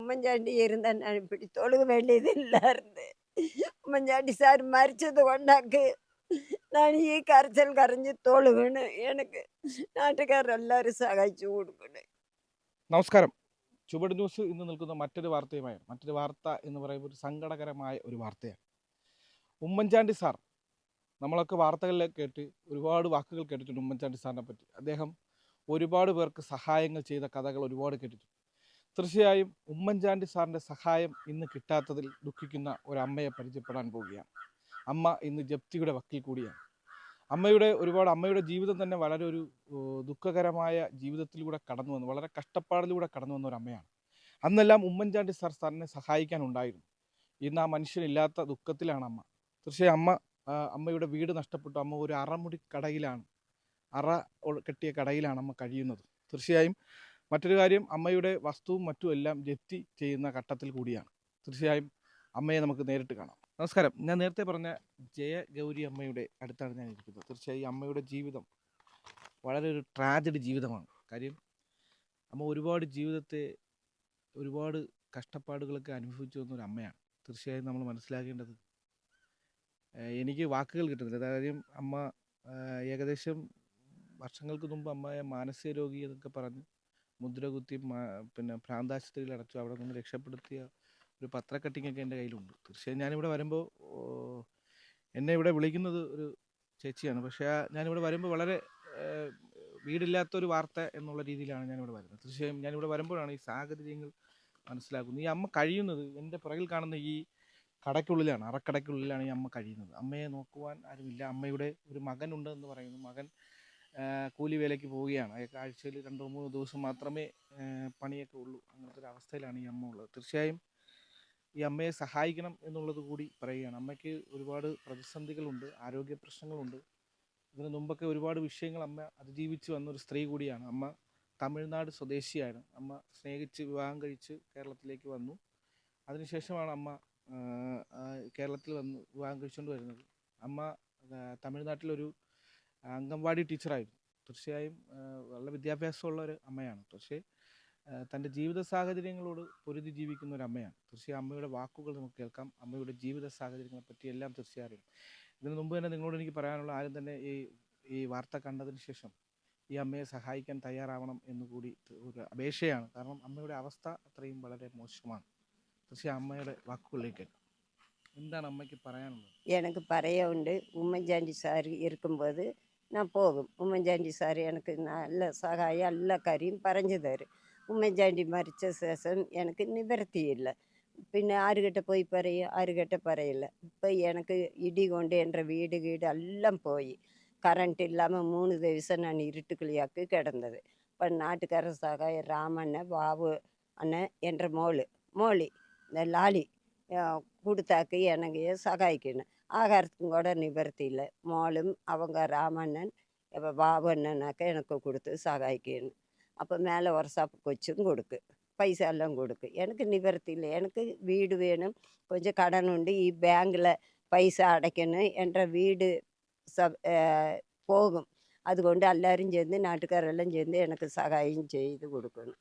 ഉമ്മൻചാണ്ടി ഇരുന്ന ഞാൻ இப்படி தொழுக வேண்டியது இல்லாருந்து ഉമ്മൻചാണ്ടി സാർ മരിച്ചത് കൊണ്ടാക്ക് ഞാൻ ഈ കരച്ചിൽ കരഞ്ഞ് തൊഴുകണ് എനിക്ക് നാട്ടുകാരെല്ലാവരും സഹായിച്ചു കൊടുക്കണേ നമസ്കാരം ചുവട് ന്യൂസ് ഇന്ന് നിൽക്കുന്ന മറ്റൊരു വാർത്തയുമായാണ് മറ്റൊരു വാർത്ത എന്ന് പറയുമ്പോൾ ഒരു സങ്കടകരമായ ഒരു വാർത്തയാണ് ഉമ്മൻചാണ്ടി സാർ നമ്മളൊക്കെ വാർത്തകളിൽ കേട്ട് ഒരുപാട് വാക്കുകൾ കേട്ടിട്ടുണ്ട് ഉമ്മൻചാണ്ടി സാറിനെ പറ്റി അദ്ദേഹം ഒരുപാട് പേർക്ക് സഹായങ്ങൾ ചെയ്ത കഥകൾ ഒരുപാട് കേട്ടിട്ടുണ്ട് തീർച്ചയായും ഉമ്മൻചാണ്ടി സാറിന്റെ സഹായം ഇന്ന് കിട്ടാത്തതിൽ ദുഃഖിക്കുന്ന ഒരു അമ്മയെ പരിചയപ്പെടാൻ പോവുകയാണ്. അമ്മ ഇന്ന് ജപ്തിയുടെ വക്കിൽ കൂടിയാണ്. അമ്മയുടെ ഒരുപാട് അമ്മയുടെ ജീവിതം തന്നെ വളരെ ഒരു ദുഃഖകരമായ ജീവിതത്തിലൂടെ കടന്നു വന്നു വളരെ കഷ്ടപ്പാടിലൂടെ കടന്നു വന്ന ഒരു അമ്മയാണ് അന്നെല്ലാം ഉമ്മൻചാണ്ടി സാർ സാറിനെ സഹായിക്കാനുണ്ടായിരുന്നു ഇന്ന് ആ മനുഷ്യനില്ലാത്ത ദുഃഖത്തിലാണ് അമ്മ. തീർച്ചയായും അമ്മ അമ്മയുടെ വീട് നഷ്ടപ്പെട്ടു. അമ്മ ഒരു അറമുടി കടയിലാണ് അറ കെട്ടിയ കടയിലാണ് അമ്മ കഴിയുന്നത്. തീർച്ചയായും മറ്റൊരു കാര്യം അമ്മയുടെ വസ്തുവും മറ്റും എല്ലാം ജപ്തി ചെയ്യുന്ന ഘട്ടത്തിൽ കൂടിയാണ്. തീർച്ചയായും അമ്മയെ നമുക്ക് നേരിട്ട് കാണാം. നമസ്കാരം. ഞാൻ നേരത്തെ പറഞ്ഞ ജയ ഗൗരി അമ്മയുടെ അടുത്താണ് ഞാൻ ഇരിക്കുന്നത്. തീർച്ചയായും അമ്മയുടെ ജീവിതം വളരെ ഒരു ട്രാജഡി ജീവിതമാണ്. കാര്യം അമ്മ ഒരുപാട് ജീവിതത്തെ ഒരുപാട് കഷ്ടപ്പാടുകളൊക്കെ അനുഭവിച്ചു വന്ന ഒരു അമ്മയാണ്. തീർച്ചയായും നമ്മൾ മനസ്സിലാക്കേണ്ടത് എനിക്ക് വാക്കുകൾ കിട്ടുന്നില്ല. കാര്യം അമ്മ ഏകദേശം വർഷങ്ങൾക്ക് മുമ്പ് അമ്മയെ മാനസിക രോഗി എന്നൊക്കെ പറഞ്ഞ് മുദ്ര കുത്തി മാ- പിന്നെ ഭ്രാന്താശുപത്രിയിൽ അടച്ചു അവിടെ നിന്ന് രക്ഷപ്പെടുത്തിയ ഒരു പത്ര കട്ടിങ്ങൊക്കെ എന്റെ കയ്യിലുണ്ട്. തീർച്ചയായും ഞാനിവിടെ വരുമ്പോൾ എന്നെ ഇവിടെ വിളിക്കുന്നത് ഒരു ചേച്ചിയാണ്. പക്ഷേ ഞാനിവിടെ വരുമ്പോൾ വളരെ വീടില്ലാത്തൊരു വാർത്ത എന്നുള്ള രീതിയിലാണ് ഞാനിവിടെ വരുന്നത്. തീർച്ചയായും ഞാനിവിടെ വരുമ്പോഴാണ് ഈ സാഹചര്യങ്ങൾ മനസ്സിലാക്കുന്നത്. ഈ അമ്മ കഴിയുന്നത് എന്റെ പുറകിൽ കാണുന്ന ഈ കടയ്ക്കുള്ളിലാണ് അറക്കടയ്ക്കുള്ളിലാണ് ഈ അമ്മ കഴിയുന്നത്. അമ്മയെ നോക്കുവാൻ ആരുമില്ല. അമ്മയുടെ ഒരു മകനുണ്ട് എന്ന് പറയുന്നു. മകൻ കൂലി വേലയ്ക്ക് പോവുകയാണ്. ആഴ്ചയിൽ രണ്ടോ മൂന്നോ ദിവസം മാത്രമേ പണിയൊക്കെ ഉള്ളൂ. അങ്ങനത്തെ ഒരു അവസ്ഥയിലാണ് ഈ അമ്മ ഉള്ളത്. തീർച്ചയായും ഈ അമ്മയെ സഹായിക്കണം എന്നുള്ളത് കൂടി പറയുകയാണ്. അമ്മയ്ക്ക് ഒരുപാട് പ്രതിസന്ധികളുണ്ട് ആരോഗ്യ പ്രശ്നങ്ങളുണ്ട്. ഇതിന് മുമ്പൊക്കെ ഒരുപാട് വിഷയങ്ങൾ അമ്മ അതിജീവിച്ച് വന്ന ഒരു സ്ത്രീ കൂടിയാണ്. അമ്മ തമിഴ്നാട് സ്വദേശിയാണ്. അമ്മ സ്നേഹിച്ച് വിവാഹം കഴിച്ച് കേരളത്തിലേക്ക് വന്നു. അതിനുശേഷമാണ് അമ്മ കേരളത്തിൽ വന്ന് വിവാഹം കഴിച്ചുകൊണ്ട് വരുന്നത്. അമ്മ തമിഴ്നാട്ടിലൊരു അംഗൻവാടി ടീച്ചറായിരുന്നു. തീർച്ചയായും വളരെ വിദ്യാഭ്യാസമുള്ള ഒരു അമ്മയാണ്. പക്ഷേ തന്റെ ജീവിത സാഹചര്യങ്ങളോട് പൊരുതി ജീവിക്കുന്ന ഒരു അമ്മയാണ്. തീർച്ചയായും അമ്മയുടെ വാക്കുകൾ നമുക്ക് കേൾക്കാം. അമ്മയുടെ ജീവിത സാഹചര്യങ്ങളെ പറ്റി എല്ലാം തീർച്ചയായും ഇതിനു മുമ്പ് തന്നെ നിങ്ങളോട് എനിക്ക് പറയാനുള്ള ആരും തന്നെ ഈ ഈ വാർത്ത കണ്ടതിന് ശേഷം ഈ അമ്മയെ സഹായിക്കാൻ തയ്യാറാവണം എന്ന് കൂടി ഒരു അപേക്ഷയാണ്. കാരണം അമ്മയുടെ അവസ്ഥ അത്രയും വളരെ മോശമാണ്. തീർച്ചയായും അമ്മയുടെ വാക്കുകളിലേക്ക് എന്താണ് അമ്മയ്ക്ക് പറയാനുള്ളത്? എനിക്ക് പറയാനുണ്ട്. ഉമ്മൻചാണ്ടി സാർ ഇരിക്കുമ്പോൾ நான் പോകും ഉമ്മൻചാണ്ടി സാറ് എനിക്ക് നല്ല സഹായം എല്ലാ കാര്യം പറഞ്ഞു തരും ഉമ്മൻചാണ്ടി മരിച്ച ശേഷം എനിക്ക് നിവൃത്തിയില്ല പിന്നെ ആരുകെട്ട പോയി പറയും ആരുകെട്ട പറയില്ല ഇപ്പം എനിക്ക് ഇടി കൊണ്ട് എൻ്റെ വീട് വീട് എല്ലാം പോയി கரண்ட் இல்லாமல் மூணு திவசம் நான் இருட்டுக்குழியாக்கு கிடந்தது இப்போ நாட்டுக்கார சகாய ராமண்ணன் பாபு அண்ணன் என்ற மோளு மோளி இந்த லாலி கொடுத்தாக்கு எனக்கு சகாய்க்கினேன் ஆகாரத்துக்கும் கூட நிவர்த்தி இல்லை. மோளும் அவங்க ராமண்ணன் இப்போ பாபு அண்ணனாக்க எனக்கு கொடுத்து சகாய்க்கணும். அப்போ மேலே ஒரு சாப்பு கொச்சும் கொடுக்கு. பைசா எல்லாம் கொடுக்கு. எனக்கு நிவர்த்தி இல்லை. எனக்கு வீடு வேணும். கொஞ்சம் கடன் உண்டு. பேங்கில் பைசா அடைக்கணும் என்ற வீடு ச போகும். அது கொண்டு எல்லாரும் சேர்ந்து நாட்டுக்காரெல்லாம் சேர்ந்து எனக்கு சகாயம் செய்து கொடுக்கணும்.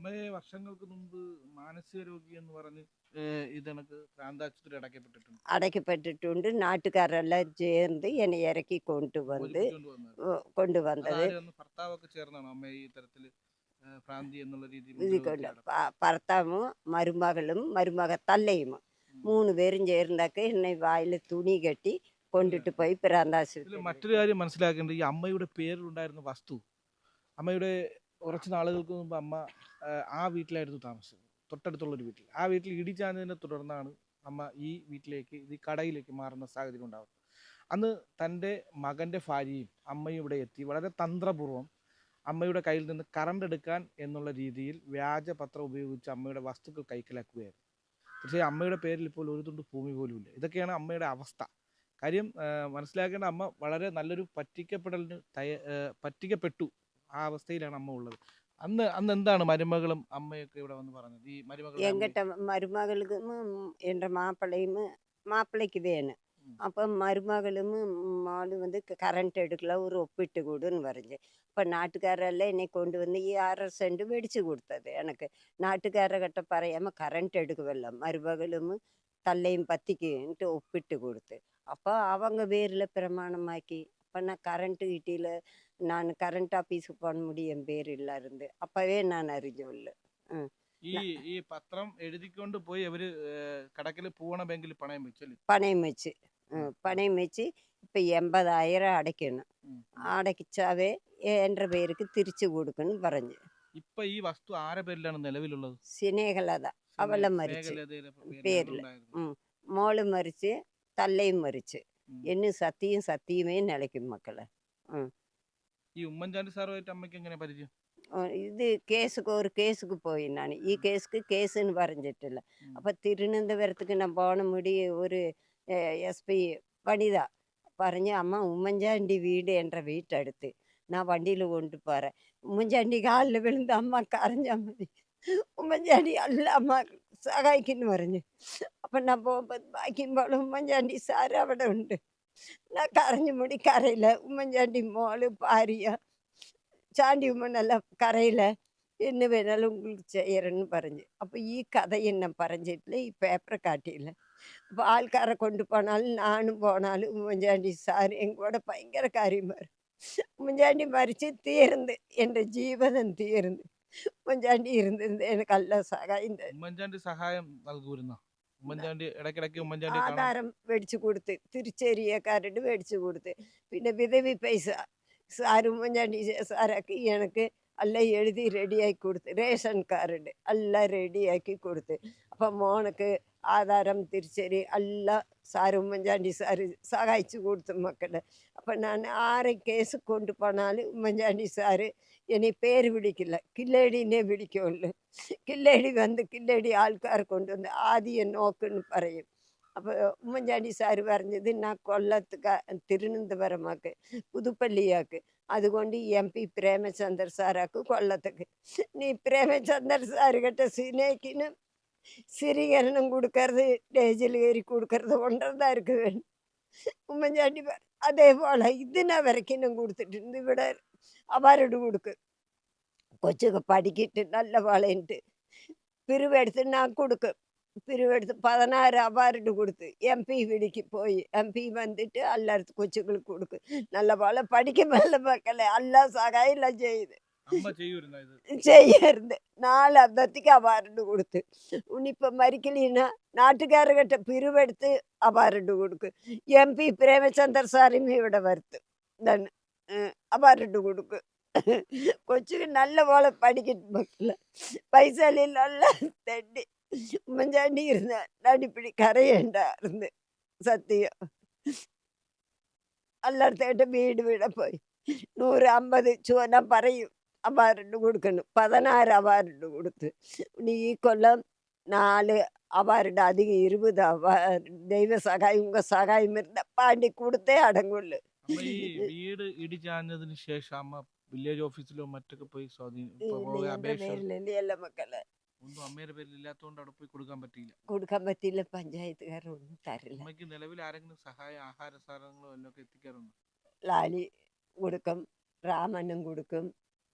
അമ്മയെ വർഷങ്ങൾക്ക് മുമ്പ് മാനസിക രോഗി എന്ന് പറഞ്ഞ് ഏഹ് ഇതെനക്ക് പ്രാന്താശുപത്രി അടയ്ക്കപ്പെട്ടിട്ടുണ്ട്. അടയ്ക്കപ്പെട്ടിട്ടുണ്ട്. നാട്ടുകാരെല്ലാം ചേർന്ന് എന്നെ ഇറക്കി കൊണ്ടുവന്ന് കൊണ്ടുവന്നത്. ഭർത്താവൊക്കെ ചേർന്നാണോ? അമ്മ ഈ തരത്തിൽ പ്രാന്തി എന്നുള്ള രീതിയിൽ ഭർത്താവും മരുമകളും മരുമക തല്ലയും മൂന്ന് പേരും ചേർന്നൊക്കെ എന്നെ വായിൽ തുണി കെട്ടി കൊണ്ടിട്ട് പോയി പ്രാന്താശുപത്രി മറ്റൊരു കാര്യം മനസ്സിലാക്കേണ്ടത് ഈ അമ്മയുടെ പേരിലുണ്ടായിരുന്ന വസ്തു അമ്മയുടെ കുറച്ച് നാളുകൾക്ക് മുമ്പ് അമ്മ ആ വീട്ടിലായിരുന്നു താമസിച്ചത്. തൊട്ടടുത്തുള്ള ഒരു വീട്ടിൽ. ആ വീട്ടിൽ ഇടിച്ചാഞ്ഞതിനെ തുടർന്നാണ് അമ്മ ഈ വീട്ടിലേക്ക് ഈ കടയിലേക്ക് മാറുന്ന സാഹചര്യം ഉണ്ടാകുന്നത് അന്ന് തന്റെ മകന്റെ ഭാര്യയും അമ്മയും ഇവിടെ എത്തി. വളരെ തന്ത്രപൂർവം അമ്മയുടെ കയ്യിൽ നിന്ന് കറണ്ട് എടുക്കാൻ എന്നുള്ള രീതിയിൽ വ്യാജപത്രം ഉപയോഗിച്ച് അമ്മയുടെ വസ്തുക്കൾ കൈക്കലാക്കുകയായിരുന്നു. പക്ഷേ അമ്മയുടെ പേരിൽ ഇപ്പോൾ ഒരു തുണ്ട് ഭൂമി പോലും ഇല്ല ഇതൊക്കെയാണ് അമ്മയുടെ അവസ്ഥ. കാര്യം മനസ്സിലാക്കേണ്ട അമ്മ വളരെ നല്ലൊരു പറ്റിക്കപ്പെടലിന് പറ്റിക്കപ്പെട്ടു. ആ അവസ്ഥയിലാണ് അമ്മ ഉള്ളത്. അന്ന് അന്ന് എന്താണ് മരുമകളും അമ്മയൊക്കെ ഇവിടെ വന്ന് പറഞ്ഞത്? ഈ മരുമകൾ എങ്കിട്ട മരുമകൾക്ക് എൻ്റെ മാപ്പിളയും മാപ്പിളയ്ക്ക് വേണം அப்போ மருமகளும் மாடு வந்து கரண்ட் எடுக்கல ஒரு ஒப்பிட்டு கொடுன்னு வரைஞ்சு இப்போ நாட்டுக்காரெல்லாம் என்னை கொண்டு வந்து அரை செண்டு வெடிச்சு கொடுத்தது எனக்கு நாட்டுக்காரர்கிட்ட பறையாமல் கரண்ட் எடுக்கவில்ல மருமகளும் தல்லையும் பத்திக்குன்ட்டு ஒப்பிட்டு கொடுத்து அப்போ அவங்க பேரில் பிரமாணமாக்கி அப்போ நான் கரண்ட் கிட்டியில் நான் கரண்ட் ஆஃபீஸுக்கு போன முடியும் என் பேர் இல்லை இருந்து அப்போவே நான் அறிஞ்சோல்ல ഈ ഈ പത്രം എഴുതിക്കൊണ്ട് പോയി അവര് കടക്കിൽ പൂവണ ബാങ്കിൽ പണയം വെച്ചല്ലേ பணயம் வச்சு ம், பணயம் வச்சு இப்போ எண்பதாயிரம் அடைக்கணும் ഉം. അടച്ചാവേ എൻ്റെ പേർക്ക് തിരിച്ചു കൊടുക്കണം പറഞ്ഞു ഇപ്പൊ ഈ വസ്തു ആരെ പേരിലാണ് നിലവിലുള്ളത് സിനേഹലത അവളെ സ്നേഹ- മരിച്ച് സ്നേഹലതയുടെ പേരിലാണ് പേരില്. ഉണ്ടായിരുന്നത്. ഉം. മോള് മരിച്ച് തള്ളയും മരിച്ച് ഉം. എന്നും സത്യവും സത്യമേ നിലയ്ക്കും മക്കളെ ഈ ഉമ്മൻചാണ്ടി സാറുമായിട്ട് അമ്മയ്ക്ക് എങ്ങനെ പരിചയം ഇത് കേസുക്ക് ഒരു കേസുക്ക് പോയി ഞാൻ ഈ കേസുക്ക് കേസുന്ന് പറഞ്ഞിട്ടില്ല അപ്പം തിരുവനന്തപുരത്തേക്ക് ഞാൻ പോണ മുടി ഒരു എസ് പി വനിത പറഞ്ഞ് അമ്മ ഉമ്മൻചാണ്ടി വീട് എൻ്റെ വീട്ടടുത്ത് நான் வண்டியில் கொண்டு போகிறேன் உம்மன்சாண்டி காலில் விழுந்து அம்மா கரைஞ்சா மாதிரி உம்மன்சாண்டி அல்ல அம்மா സഹായിക്കുന്നു പറഞ്ഞു അപ്പം ഞാൻ പോകുമ്പോൾ ബാക്കിയുമ്പോൾ ഉമ്മൻചാണ്ടി സാർ അവിടെ ഉണ്ട് ഞാൻ കരഞ്ഞു മുടി കരയില്ല ഉമ്മൻചാണ്ടി മോള് ഭാര്യ சாண்டி உம்மனெல்லாம் கரையில் என்ன வேணாலும் உங்களுக்கு செய்யறேன்னு பறஞ்சு அப்போ ஈ கதையை நான் பறஞ்சிட்டில் ഈ പേപ്പർ കാട്ടിയില്ല അപ്പോൾ ആൾക്കാരെ കൊണ്ടു പോണാലും ഞാനും പോണാലും ഉമ്മൻചാണ്ടി സാർ എങ്കൂടെ ഭയങ്കര കാര്യമാർ ഉമ്മൻചാണ്ടി മരിച്ച് തീർന്ന് എൻ്റെ ജീവിതം തീർന്ന് ഉമ്മൻചാണ്ടി ഇരുന്നത് എനിക്ക് നല്ല സഹായം തരും ഉമ്മൻചാണ്ടി സഹായം നൽകൂരുന്ന? ഉമ്മൻചാണ്ടി ഇടയ്ക്കിടയ്ക്ക് ഉമ്മൻചാണ്ടി ആധാരം മേടിച്ചു കൊടുത്ത് തിരിച്ചേരിയക്കാരുടെ മേടിച്ചു കൊടുത്ത്. പിന്നെ വിധവി പൈസ സാരും ഉമ്മൻചാണ്ടി സാറാക്കി എനിക്ക് എല്ലാം എഴുതി റെഡിയാക്കി കൊടുത്ത് റേഷൻ കാർഡ് എല്ലാം റെഡിയാക്കി കൊടുത്ത്. അപ്പം മോനക്ക് ആധാരം തിരിച്ചേരി എല്ലാം സാരും ഉമ്മൻചാണ്ടി സാറ് സഹായിച്ചു കൊടുത്തു മക്കളെ. അപ്പം ഞാൻ ആരെ കേസ് കൊണ്ടു പോണാലും ഉമ്മൻചാണ്ടി സാറ് என்னை பேர் பிடிக்கல கில்லேடினே பிடிக்கல கில்லேடி வந்து கில்லேடி ஆள்கார் கொண்டு வந்து ஆதிய நோக்குன்னு பறையும் அப்போ உம்மஞ்சாண்டி சார் வரைஞ்சது நான் கொல்லத்துக்கா திருநந்தபுரமாக்கு புதுப்பள்ளியாக்கு അതുകൊണ്ട് എം പി പ്രേമചന്ദർ സാറാക്ക് കൊള്ളത്തക്ക് നീ പ്രേമചന്ദർ സാറുകട്ടെ സിനിമയ്ക്കിന് സ്ഥിരീകരണം കൊടുക്കരുത് സ്റ്റേജിൽ കയറി കൊടുക്കരുത് കൊണ്ടതാർക്ക് വേണം ഉമ്മൻചാണ്ടി അതേപോലെ ഇതിനെ വരയ്ക്കിനും കൊടുത്തിട്ടുണ്ട് ഇവിടെ അവരോട് കൊടുക്കും കൊച്ചുക്ക് പഠിക്കിട്ട് നല്ല വളയുണ്ട് പിരിവെടുത്ത് ഞാൻ കൊടുക്കും പിരിവെടുത്ത് പതിനായിരം അവാർഡ് കൊടുത്ത് എം പി വിളിക്ക് പോയി എം പി വന്നിട്ട് എല്ലായിടത്തും കൊച്ചുകൾക്ക് കൊടുക്കും നല്ല പോലെ പഠിക്കുമല്ല മക്കളെ എല്ലാ സഹായമെല്ലാം ചെയ്ത് ചെയ്യരുത് നാല് അബദ്ധത്തിക്ക് അവാർഡ് കൊടുത്ത് ഉണ്ണിപ്പം മരിക്കലീന നാട്ടുകാരുകെട്ട പിരിവെടുത്ത് അവാർഡ് കൊടുക്കും എം പി പ്രേമചന്ദ്ര സാറിയും ഇവിടെ വരുത്തും ഇതാണ് അവാർഡ് കൊടുക്കും കൊച്ചുക്ക് നല്ല പോലെ പഠിക്കും മക്കൾ പൈസ നല്ല തണ്ടി ഉമ്മൻചാണ്ടി ഇരുന്ന നടിപ്പിടി കരയുണ്ടായിരുന്നു സത്യം എല്ലായിടത്തായിട്ട് വീട് വീടെ പോയി നൂറ് അമ്പത് ചുവന പറയും അവാർഡ് കൊടുക്കണം പതിനാറ് അവാർഡ് കൊടുത്ത് ഇനി ഈ കൊല്ലം നാല് അവാർഡ് അധികം ഇരുപത് അവാർഡ് ദൈവ സഹായം ഉങ്ക സഹായം ഇരുന്ന പാണ്ടി കൊടുത്തേ അടങ്ങുള്ളൂ അമ്മ ഈ വീട് ഇടിച്ചാഞ്ഞതിന് ശേഷം അമ്മ വില്ലേജ് ഓഫീസിലോ മറ്റൊക്കെ പോയി സ്വാധീനം ഇപ്പൊ ഇല്ല, പോയി എന്റെ അപേക്ഷ പേരിലല്ലേ എല്ലാ മക്കളെ ഒന്നും അമ്മയുടെ പേരിൽ ഇല്ലാത്തതുകൊണ്ട് അവിടെ പോയി കൊടുക്കാൻ പറ്റിയില്ല കൊടുക്കാൻ പറ്റില്ല പഞ്ചായത്തുകാരൊന്നും തരില്ല അമ്മയ്ക്ക് നിലവിൽ ആരെങ്കിലും സഹായം ആഹാര സാധനങ്ങളോ എല്ലാം ഒക്കെ എത്തിക്കാറുണ്ട് ലാലി കൊടുക്കും ராமனும் கொடுக்கும்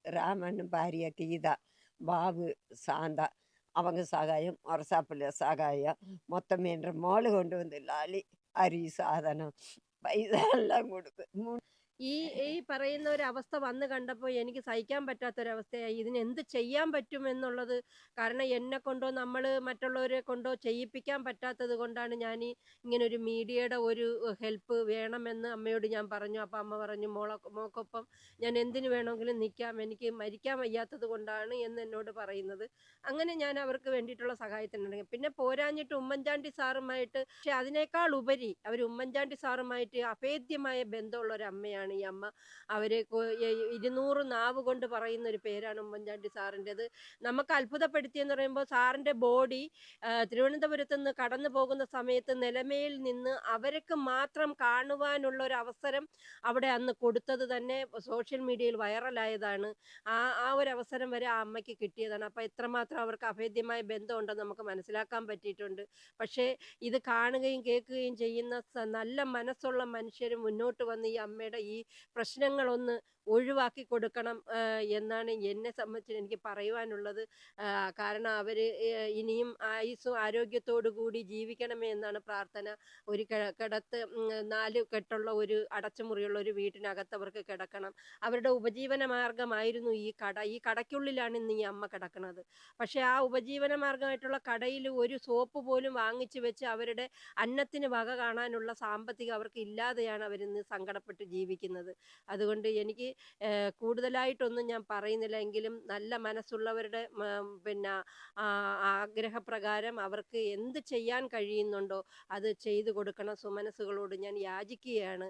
ராமனும் பாரியா கீதா பாபு சாந்தா அவங்க சகாயம் ஒரசாப்பிள்ள சகாயம் மொத்தம் என்ற மோளு கொண்டு வந்து லாலி அரி சாதனம் പൈസ എല്ലാം കൊടുക്കും മൂന്ന് ഈ ഈ പറയുന്ന ഒരു അവസ്ഥ വന്ന് കണ്ടപ്പോൾ എനിക്ക് സഹിക്കാൻ പറ്റാത്ത ഒരു അവസ്ഥയായി ഇതിന് എന്ത് ചെയ്യാൻ പറ്റും എന്നുള്ളത് കാരണം എന്നെ കൊണ്ടോ നമ്മൾ മറ്റുള്ളവരെ കൊണ്ടോ ചെയ്യിപ്പിക്കാൻ പറ്റാത്തത് കൊണ്ടാണ് ഞാൻ ഇങ്ങനെ ഒരു മീഡിയയുടെ ഒരു ഹെൽപ്പ് വേണമെന്ന് അമ്മയോട് ഞാൻ പറഞ്ഞു. അപ്പം അമ്മ പറഞ്ഞു മോളെ മോക്കൊപ്പം ഞാൻ എന്തിനു വേണമെങ്കിലും നിൽക്കാം. എനിക്ക് മരിക്കാൻ വയ്യാത്തത് കൊണ്ടാണ് എന്ന് എന്നോട് പറയുന്നത്. അങ്ങനെ ഞാൻ അവർക്ക് വേണ്ടിയിട്ടുള്ള സഹായത്തിനുണ്ടെങ്കിൽ പിന്നെ പോരാഞ്ഞിട്ട് ഉമ്മൻചാണ്ടി സാറുമായിട്ട് പക്ഷെ അതിനേക്കാൾ ഉപരി അവർ ഉമ്മൻചാണ്ടി സാറുമായിട്ട് അഭേദ്യമായ ബന്ധമുള്ള ഒരു അമ്മയാണ്. ആളാണ് ഈ അമ്മ. അവർ ഇരുന്നൂറ് നാവ് കൊണ്ട് പറയുന്ന ഒരു പേരാണ് ഉമ്മൻചാണ്ടി സാറിന്റെത് നമുക്ക് അത്ഭുതപ്പെടുത്തിയെന്ന് പറയുമ്പോൾ സാറിന്റെ ബോഡി തിരുവനന്തപുരത്ത് നിന്ന് കടന്നു പോകുന്ന സമയത്ത് നിലമേൽ നിന്ന് അവർക്ക് മാത്രം കാണുവാനുള്ള ഒരു അവസരം അവിടെ അന്ന് കൊടുത്തത് തന്നെ സോഷ്യൽ മീഡിയയിൽ വൈറലായതാണ്. ആ ആ ഒരു അവസരം വരെ ആ അമ്മയ്ക്ക് കിട്ടിയതാണ്. അപ്പോൾ എത്രമാത്രം അവർക്ക് അഭേദ്യമായ ബന്ധമുണ്ടെന്ന് നമുക്ക് മനസ്സിലാക്കാൻ പറ്റിയിട്ടുണ്ട്. പക്ഷേ ഇത് കാണുകയും കേൾക്കുകയും ചെയ്യുന്ന നല്ല മനസ്സുള്ള മനുഷ്യർ മുന്നോട്ട് വന്ന് ഈ അമ്മയുടെ ഈ പ്രശ്നങ്ങളൊന്ന് ഒഴിവാക്കി കൊടുക്കണം എന്നാണ് എന്നെ സംബന്ധിച്ച് എനിക്ക് പറയുവാനുള്ളത്. കാരണം അവർ ഇനിയും ആയുസ്സും ആരോഗ്യത്തോടു കൂടി ജീവിക്കണമേ എന്നാണ് പ്രാർത്ഥന. ഒരു കിടത്ത് നാല് കെട്ടുള്ള ഒരു അടച്ചുമുറിയുള്ള ഒരു വീട്ടിനകത്ത് അവർക്ക് കിടക്കണം. അവരുടെ ഉപജീവന മാർഗമായിരുന്നു ഈ കട. ഈ കടയ്ക്കുള്ളിലാണ് ഇന്ന് ഈ അമ്മ കിടക്കുന്നത്. പക്ഷേ ആ ഉപജീവന മാർഗമായിട്ടുള്ള കടയിൽ ഒരു സോപ്പ് പോലും വാങ്ങിച്ചു വെച്ച് അവരുടെ അന്നത്തിന് വക കാണാനുള്ള സാമ്പത്തികം അവർക്ക് ഇല്ലാതെയാണ് അവരിന്ന് സങ്കടപ്പെട്ട് ജീവിക്കുന്നത്. അതുകൊണ്ട് എനിക്ക് കൂടുതലായിട്ട് കൂടുതലായിട്ടൊന്നും ഞാൻ പറയുന്നില്ല. എങ്കിലും നല്ല മനസ്സുള്ളവരുടെ പിന്നെ ആഗ്രഹപ്രകാരം അവർക്ക് എന്ത് ചെയ്യാൻ കഴിയുന്നുണ്ടോ അത് ചെയ്തു കൊടുക്കണം. സുമനസ്സുകളോട് ഞാൻ യാചിക്കുകയാണ്.